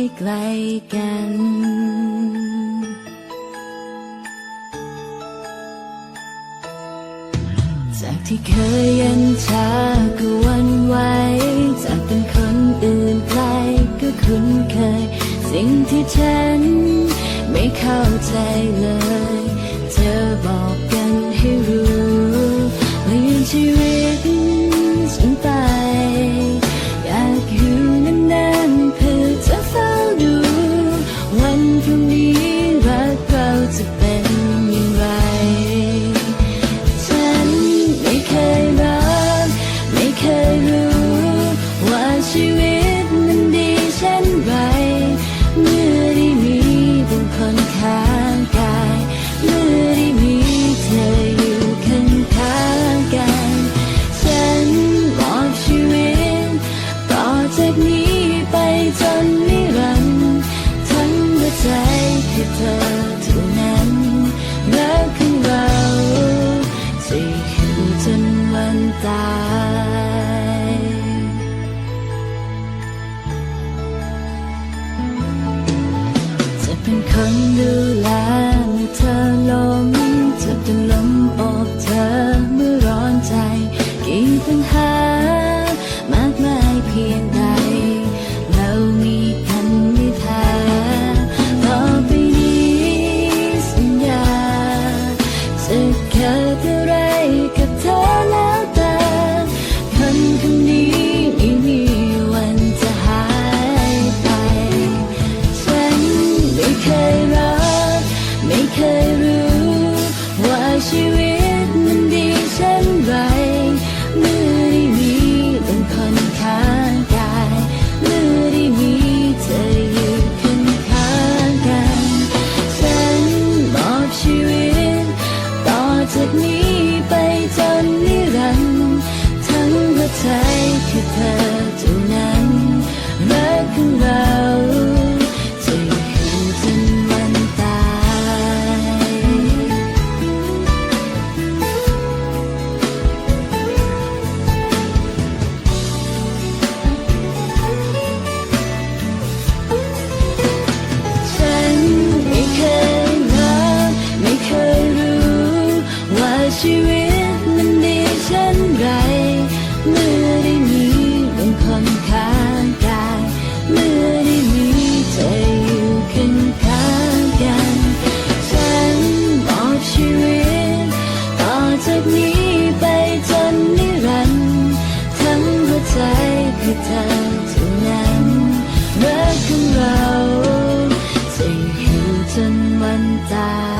ให้ไกลกัน จากที่เคยเย็นชาก็วันไหวจากเป็นคนอื่นใครก็คุ้นเคย สิ่งที่ฉันไม่เข้าใจเลย เธอบอกกันให้รู้เปลี่ยนชีวิต วันตายจะเป็นคนดูแลเมื่อเธอล้มจะเป็นลมอบเธอ ส่载